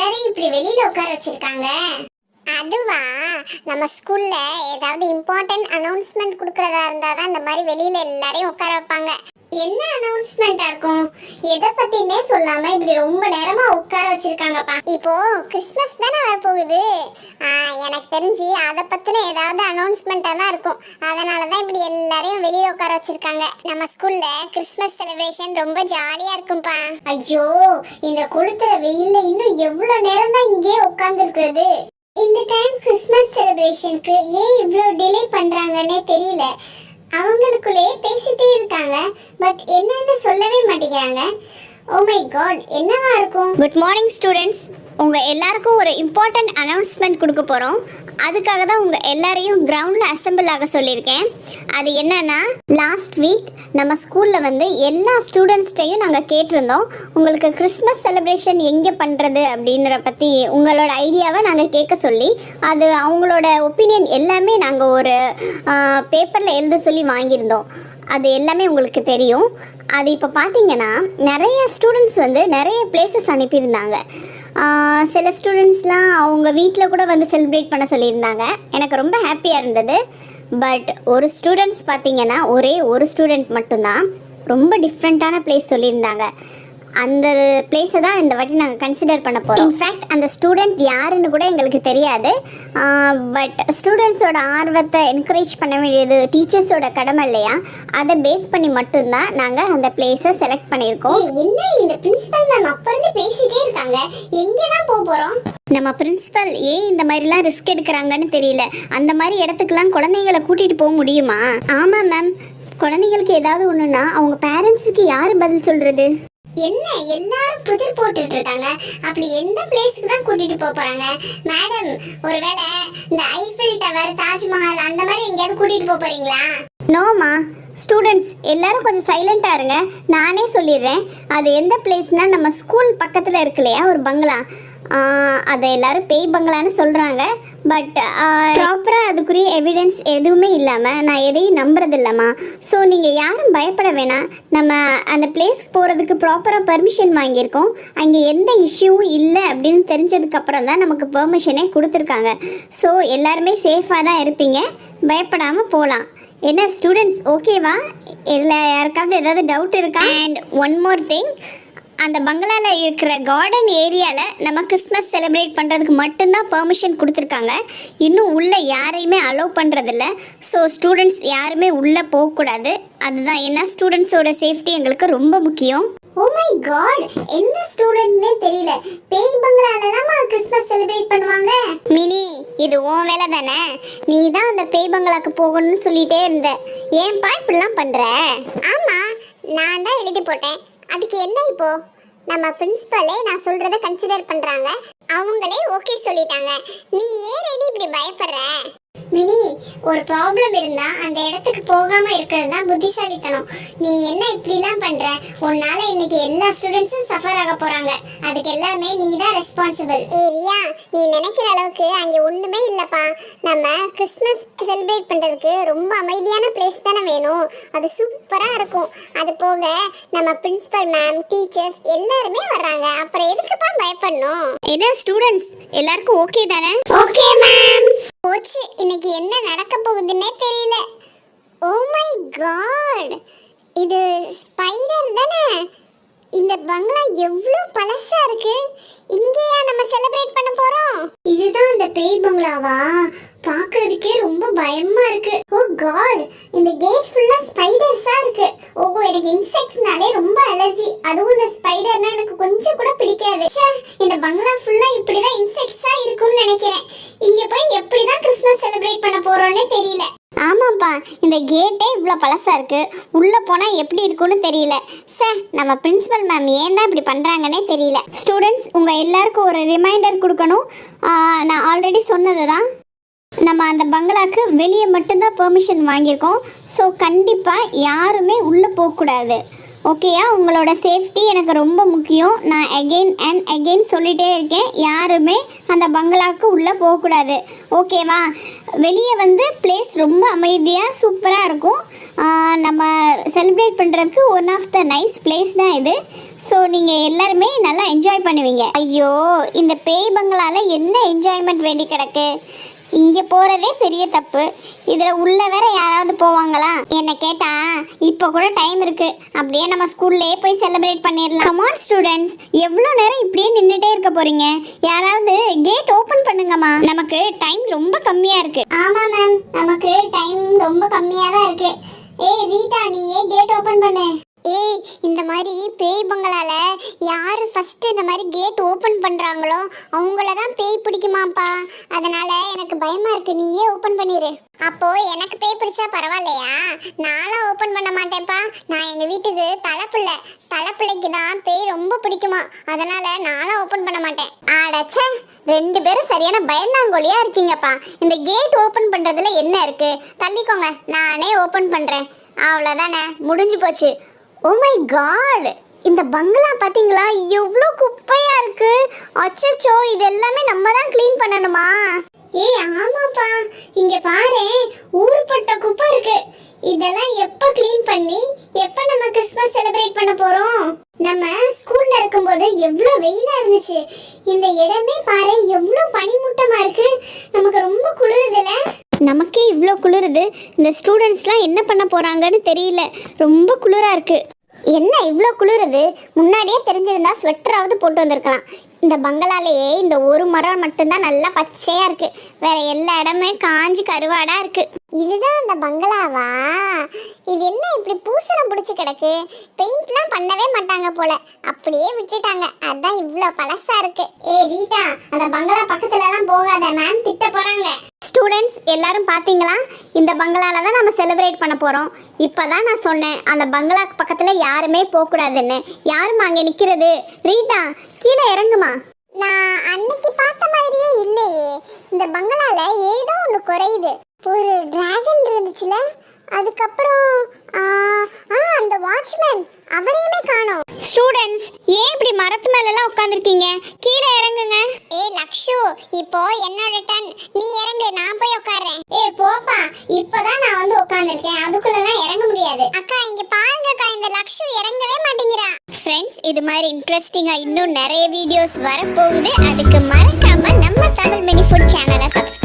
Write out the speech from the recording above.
எல்லாரையும் இப்படி வெளியில உட்கார வச்சிருக்காங்க. அதுவா நம்ம ஸ்கூல்ல ஏதாவது இம்பார்ட்டன்ட் அனௌன்ஸ்மெண்ட் கொடுக்கறதா இருந்தா தான் இந்த மாதிரி வெளியில எல்லாரையும் உட்கார வைப்பாங்க. என்ன அனௌன்ஸ்மெண்டா இருக்கும்? எதை பத்தினே சொல்லாம இப்படி ரொம்ப நேரமா உட்கார வச்சிருக்காங்கப்பா. இப்போ கிறிஸ்மஸ் தானே வரப்போகுது. எனக்கு தெரிஞ்சு அதை பத்தின ஏதாவது அனௌன்ஸ்மெண்டா தான் இருக்கும். அதனால தான் இப்படி எல்லாரையும் வெளியில உட்கார வச்சிருக்காங்க. நம்ம ஸ்கூல்ல கிறிஸ்மஸ் செலிப்ரேஷன் ரொம்ப ஜாலியா இருக்கும்பா. ஐயோ இந்த கொளுத்துற வெயில்ல இன்னும் எவ்வளவு நேரம் தான் இங்கே உட்கார்ந்துருக்குறது? இந்த டைம் கிறிஸ்மஸ் செலிப்ரேஷனுக்கு ஏன் இவ்வளோ டிலே பண்றாங்கன்னே தெரியல. அவங்க பேசிட்டே பட் என்னன்னு சொல்லவே மாட்டேங்கிறாங்க. ஓ மை காட் என்னவா இருக்கும்? குட் மார்னிங் ஸ்டூடெண்ட்ஸ் உங்கள் எல்லாருக்கும் ஒரு இம்பார்ட்டன்ட் அனௌன்ஸ்மெண்ட் கொடுக்க போகிறோம் அதுக்காக தான் உங்கள் எல்லாரையும் கிரவுண்டில் அசெம்பிள் ஆக சொல்லியிருக்கேன். அது என்னன்னா லாஸ்ட் வீக் நம்ம ஸ்கூலில் வந்து எல்லா ஸ்டூடெண்ட்ஸ்டையும் நாங்கள் கேட்டிருந்தோம். உங்களுக்கு கிறிஸ்மஸ் செலிப்ரேஷன் எங்கே பண்ணுறது அப்படின்ற பற்றி உங்களோட ஐடியாவை நாங்கள் கேட்க சொல்லி அது அவங்களோட ஒப்பீனியன் எல்லாமே நாங்கள் ஒரு பேப்பரில் எழுத சொல்லி வாங்கியிருந்தோம். அது எல்லாமே உங்களுக்கு தெரியும். அது இப்போ பார்த்தீங்கன்னா நிறைய ஸ்டூடெண்ட்ஸ் வந்து நிறைய பிளேசஸ் அனுப்பியிருந்தாங்க. சில ஸ்டூடெண்ட்ஸ்லாம் அவங்க வீட்டில் கூட வந்து செலிப்ரேட் பண்ண சொல்லியிருந்தாங்க. எனக்கு ரொம்ப ஹாப்பியாக இருந்தது. பட் ஒரு ஸ்டூடெண்ட்ஸ் பார்த்தீங்கன்னா ஒரே ஒரு ஸ்டூடெண்ட் மட்டும்தான். ரொம்ப டிஃப்ரெண்ட்டான பிளேஸ் சொல்லியிருந்தாங்க. அந்த பிளேஸை தான் இந்த வாட்டி நாங்கள் கன்சிடர் பண்ண போகிறோம் இன்ஃபேக்ட் அந்த ஸ்டூடெண்ட் யாருன்னு கூட எங்களுக்கு தெரியாது. பட் ஸ்டூடெண்ட்ஸோட ஆர்வத்தை என்கரேஜ் பண்ண வேண்டியது டீச்சர்ஸோட கடமை இல்லையா? அதை பேஸ் பண்ணி மட்டும்தான் நாங்கள் அந்த பிளேஸை செலக்ட் பண்ணியிருக்கோம். என்ன இந்த பிரின்சிபல் மேம் அப்ப இருந்து பேசிட்டே இருக்காங்க? எங்க தான் போக போறோம்? நம்ம பிரின்சிபல் ஏன் இந்த மாதிரிலாம் ரிஸ்க் எடுக்கிறாங்கன்னு தெரியல. அந்த மாதிரி இடத்துக்குலாம் குழந்தைங்களை கூட்டிகிட்டு போக முடியுமா? ஆமாம் மேம் குழந்தைங்களுக்கு ஏதாவது ஒன்றுனா அவங்க பேரண்ட்ஸுக்கு யார் பதில் சொல்கிறது என்ன எல்லாரும் புதிர் போட்டுட்டு இருக்காங்க அப்படி எந்த பிளேஸ்க்கு தான் கூட்டிட்டு போக போறாங்க? மேடம் ஒருவேளை இந்த ஐஃபில் டவர் தாஜ்மஹால் அந்த மாதிரி எங்கேயாவது கூட்டிட்டு போக போறீங்களா? நோமா ஸ்டூடெண்ட்ஸ் எல்லாரும் கொஞ்சம் சைலண்ட்டாக இருங்க. நானே சொல்லிடுறேன். அது எந்த பிளேஸ்னால் நம்ம ஸ்கூல் பக்கத்தில் இருக்கு இல்லையா ஒரு பங்களா அதை எல்லாரும் பேய் பங்களான்னு சொல்கிறாங்க பட் ப்ராப்பராக அதுக்குரிய எவிடன்ஸ் எதுவுமே இல்லாமல் நான் எதையும் நம்புறது இல்லைம்மா ஸோ நீங்கள் யாரும் பயப்பட வேணாம். நம்ம அந்த பிளேஸ்க்கு போகிறதுக்கு ப்ராப்பராக பர்மிஷன் வாங்கியிருக்கோம். அங்கே எந்த இஷ்யூவும் இல்லை அப்படின்னு தெரிஞ்சதுக்கப்புறம் தான் நமக்கு பெர்மிஷனே கொடுத்துருக்காங்க. ஸோ எல்லாருமே சேஃபாக தான் இருப்பீங்க. பயப்படாமல் போகலாம் என்ன ஸ்டூடெண்ட்ஸ் ஓகேவா இல்லை யாருக்காவது ஏதாவது டவுட் இருக்கா? அண்ட் ஒன் மோர் திங் அந்த பங்களாவில் இருக்கிற கார்டன் ஏரியாவில் நம்ம கிறிஸ்மஸ் செலிப்ரேட் பண்ணுறதுக்கு மட்டும்தான் பெர்மிஷன் கொடுத்துருக்காங்க. இன்னும் உள்ளே யாரையுமே அலோவ் பண்ணுறதில்ல ஸோ ஸ்டூடெண்ட்ஸ் யாருமே உள்ளே போகக்கூடாது. அதுதான் ஏன்னா ஸ்டூடெண்ட்ஸோட சேஃப்டி எங்களுக்கு ரொம்ப முக்கியம். ஓ மை காட் எந்த ஸ்டூடெண்ட்னே தெரியல. பேய் பங்களாலலாமா கிறிஸ்மஸ் செலிப்ரேட் பண்ணுவாங்க? மினி இது உன் வேலை தானே? நீ தான் அந்த பேய் பங்களாக்கு போகணும்னு சொல்லிட்டே இருந்த. ஏன்பா இப்படிலாம் பண்ணுற ஆமா நான் தான் எழுதி போட்டேன். அதுக்கு என்ன இப்போ? நம்ம பிரின்சிபலே நான் சொல்றத கன்சிடர் பண்றாங்க. அவங்களே ஓகே சொல்லிட்டாங்க. நீ ஏன் ரெடி இப்படி பயப்படுற? மினி ஒரு ப்ராப்ளம் இருந்தா அந்த இடத்துக்கு போகாம இருக்கிறது தான் புத்திசாலித்தனம். நீ என்ன இப்படிலாம் பண்ற? உன்னால இன்னைக்கு எல்லா ஸ்டூடெண்ட்ஸும் சஃபர் ஆக போறாங்க. அதுக்கு எல்லாமே நீ தான் ரெஸ்பான்சிபிள் ரியா நீ நினைக்கிற அளவுக்கு அங்க ஒண்ணுமே இல்லப்பா. நம்ம கிறிஸ்மஸ் செலிப்ரேட் பண்றதுக்கு ரொம்ப அமைதியான பிளேஸ் தானே வேணும். அது சூப்பரா இருக்கும். அது போக நம்ம பிரின்சிபல் மேம் டீச்சர்ஸ் எல்லாருமே வர்றாங்க. அப்புறம் எதுக்குப்பா பயப்படணும்? என்ன ஸ்டூடெண்ட்ஸ் எல்லாருக்கும் ஓகே தானே? ஓகே மேம் போச்சு. இன்னைக்கு என்ன நடக்க போகுதுன்னே தெரியல. ஓ மை காட் இது ஸ்பைடர் தானே? இந்த பங்களா எவ்வளோ பழசா இருக்கு. இங்கேயா நம்ம செலிப்ரேட் பண்ண போறோம்? இதுதான் அந்த பேய் பங்களாவா? பார்க்கறதுக்கே ரொம்ப பயமா இருக்கு. Oh ஓ காட் இந்த கேட் ஃபுல்லா ஸ்பைடர்ஸா இருக்கு. ஓ எனக்கு இன்செக்ட்ஸ்னாலே ரொம்ப அலர்ஜி அதுவும் இந்த ஸ்பைடர்னா எனக்கு கொஞ்சம் கூட பிடிக்காது. இந்த பங்களா ஃபுல்லா இப்படிதான் இன்செக்ட்ஸா இருக்கும்னு நினைக்கிறேன். இங்க போய் எப்படிதான் கிறிஸ்மஸ் செலிப்ரேட் பண்ண போறோம்னே தெரியல. ஆமாப்பா இந்த கேட்டே இவ்வளோ பழசாக இருக்கு. உள்ளே போனால் எப்படி இருக்கும்னு தெரியல. சார் நம்ம பிரின்ஸிபல் மேம் ஏன் தான் இப்படி பண்ணுறாங்கன்னே தெரியல. ஸ்டூடெண்ட்ஸ் உங்கள் எல்லாருக்கும் ஒரு ரிமைண்டர் கொடுக்கணும். நான் ஆல்ரெடி சொன்னது தான். நம்ம அந்த பங்களாக்கு வெளியே மட்டும்தான் பெர்மிஷன் வாங்கியிருக்கோம். ஸோ கண்டிப்பாக யாருமே உள்ளே போகக்கூடாது. ஓகேயா உங்களோட சேஃப்டி எனக்கு ரொம்ப முக்கியம். நான் அகெயின் அண்ட் அகெயின் சொல்லிகிட்டே இருக்கேன். யாருமே அந்த பங்களாக்கு உள்ளே போகக்கூடாது. ஓகேவா வெளியே வந்து பிளேஸ் ரொம்ப அமைதியாக சூப்பராக இருக்கும். நம்ம செலிப்ரேட் பண்ணுறதுக்கு one of the nice place தான் இது. ஸோ நீங்கள் எல்லாருமே நல்லா என்ஜாய் பண்ணுவீங்க. ஐயோ இந்த பேய் பங்களாவில் என்ன என்ஜாய்மெண்ட் வேண்டி கிடக்கு? இங்கே போகிறதே பெரிய தப்பு. இதில் உள்ள வேற யாராவது போவாங்களா? என்னை கேட்டா இப்போ கூட டைம் இருக்கு. அப்படியே நம்ம ஸ்கூல்லே போய் செலிப்ரேட் பண்ணிடலாம். கமான் ஸ்டூடெண்ட்ஸ் எவ்வளோ நேரம் இப்படியே நின்றுட்டே இருக்க போறீங்க? யாராவது கேட் ஓப்பன் பண்ணுங்கம்மா. நமக்கு டைம் ரொம்ப கம்மியாக இருக்கு. ஆமா மேம் நமக்கு டைம் ரொம்ப கம்மியாக தான் இருக்கு. ஏய் ரீட்டா நீயே கேட் ஓப்பன் பண்ணு? ஏய் இந்த மாதிரி பேய் பங்களால யார் ஃபர்ஸ்ட் இந்த மாதிரி கேட் ஓபன் பண்றாங்களோ அவங்கள தான் பேய் பிடிக்குமாப்பா. அதனால எனக்கு பயமா இருக்கு. நீயே ஓபன் பண்ணிரு. அப்போ எனக்கு பேய் பிடிச்சா பரவாயில்லையா? நானும் ஓபன் பண்ண மாட்டேன்ப்பா. நான் எங்க வீட்டுக்கு தலைப்பிள்ளை. தலைப்பிள்ளைக்கு தான் பேய் ரொம்ப பிடிக்குமா. அதனால நானும் ஓபன் பண்ண மாட்டேன். ஆடாச்சே ரெண்டு பேரும் சரியான பயந்தாங்கோலியா இருக்கீங்கப்பா. இந்த கேட் ஓபன் பண்றதுல என்ன இருக்கு? தள்ளிக்கோங்க. நானே ஓபன் பண்றேன். அவ்வளோதானே முடிஞ்சு போச்சு. ஓ மை காட் இந்த பங்களா பார்த்தீங்களா எவ்வளோ குப்பையாக இருக்கு. அச்சோ இது எல்லாமே நம்ம தான் க்ளீன் பண்ணணுமா? ஏய் ஆமாப்பா. இங்கே பாரு ஊர்பட்ட குப்பை இருக்கு. இதெல்லாம் எப்போ க்ளீன் பண்ணி எப்போ நம்ம கிறிஸ்மஸ் செலிப்ரேட் பண்ண போகிறோம் நம்ம ஸ்கூல்ல இருக்கும்போது எவ்வளோ வெயிலாக இருந்துச்சு. இந்த இடமே பாரு எவ்வளோ பனிமூட்டமாக இருக்கு. நமக்கு ரொம்ப குளிருதுல. நமக்கே இவ்வளோ குளிருது. இந்த ஸ்டூடெண்ட்ஸ்லாம் என்ன பண்ண போகிறாங்கன்னு தெரியல. ரொம்ப குளிராக இருக்குது என்ன இவ்வளோ குளிருது? முன்னாடியே தெரிஞ்சிருந்தா ஸ்வெட்டராவது போட்டு வந்திருக்கலாம். இந்த பங்களாலேயே இந்த ஒரு மரம் மட்டும்தான் நல்லா பச்சையாக இருக்குது வேற எல்லா இடமே காஞ்சி கருவாடாக இருக்குது இதுதான் அந்த பங்களாவா? இது என்ன இப்படி பூசணம் பிடிச்சி கிடக்கு? பெயிண்ட்லாம் பண்ணவே மாட்டாங்க போல. அப்படியே விட்டுட்டாங்க. அதான் இவ்வளோ பழசாக இருக்குது ஏ ரீட்டா அந்த பங்களா பக்கத்துலலாம் போகாத. மேம் திட்ட போகிறாங்க ஸ்டூடெண்ட்ஸ் எல்லாரும் பார்த்தீங்களா இந்த பங்களாவில் தான் நம்ம செலிப்ரேட் பண்ண போகிறோம் இப்போ தான் நான் சொன்னேன் அந்த பங்களாக்கு பக்கத்தில் யாருமே போகக்கூடாதுன்னு. யாரும்மா அங்கே நிற்கிறது ரீட்டா கீழே இறங்குமா? நான் அன்னைக்கு பார்த்த மாதிரியே இல்லையே. இந்த பங்களாவில் ஏதோ ஒன்று குறையுது. ஒரு டிராகன் இருந்துச்சுல அதுக்கப்புறம் ஆ அந்த வாட்ச்மேன் அவரையுமே காணோம். ஸ்டூடெண்ட்ஸ் ஏன் இப்படி மரத்து மேலெல்லாம் உட்காந்துருக்கீங்க கீழே இறங்குங்க. ஏ லக்ஷு இப்போ என்னோட டன் நீ இறங்கு நான் போய் உட்கார்றேன். ஏ போப்பா இப்பதான் நான் வந்து உட்கார்ந்திருக்கேன். அதுக்குள்ளலாம் இறங்க முடியாது. அக்கா இங்க பாருங்கக்கா இந்த லக்ஷு இறங்கவே மாட்டேங்கிறா ஃப்ரெண்ட்ஸ் இது மாதிரி இன்ட்ரெஸ்டிங்காக இன்னும் நிறைய வீடியோஸ் வரப்போகுது. அதுக்கு மறக்காம நம்ம தமிழ் மினி ஃபுட் சேனலை சப்ஸ்கிரைப்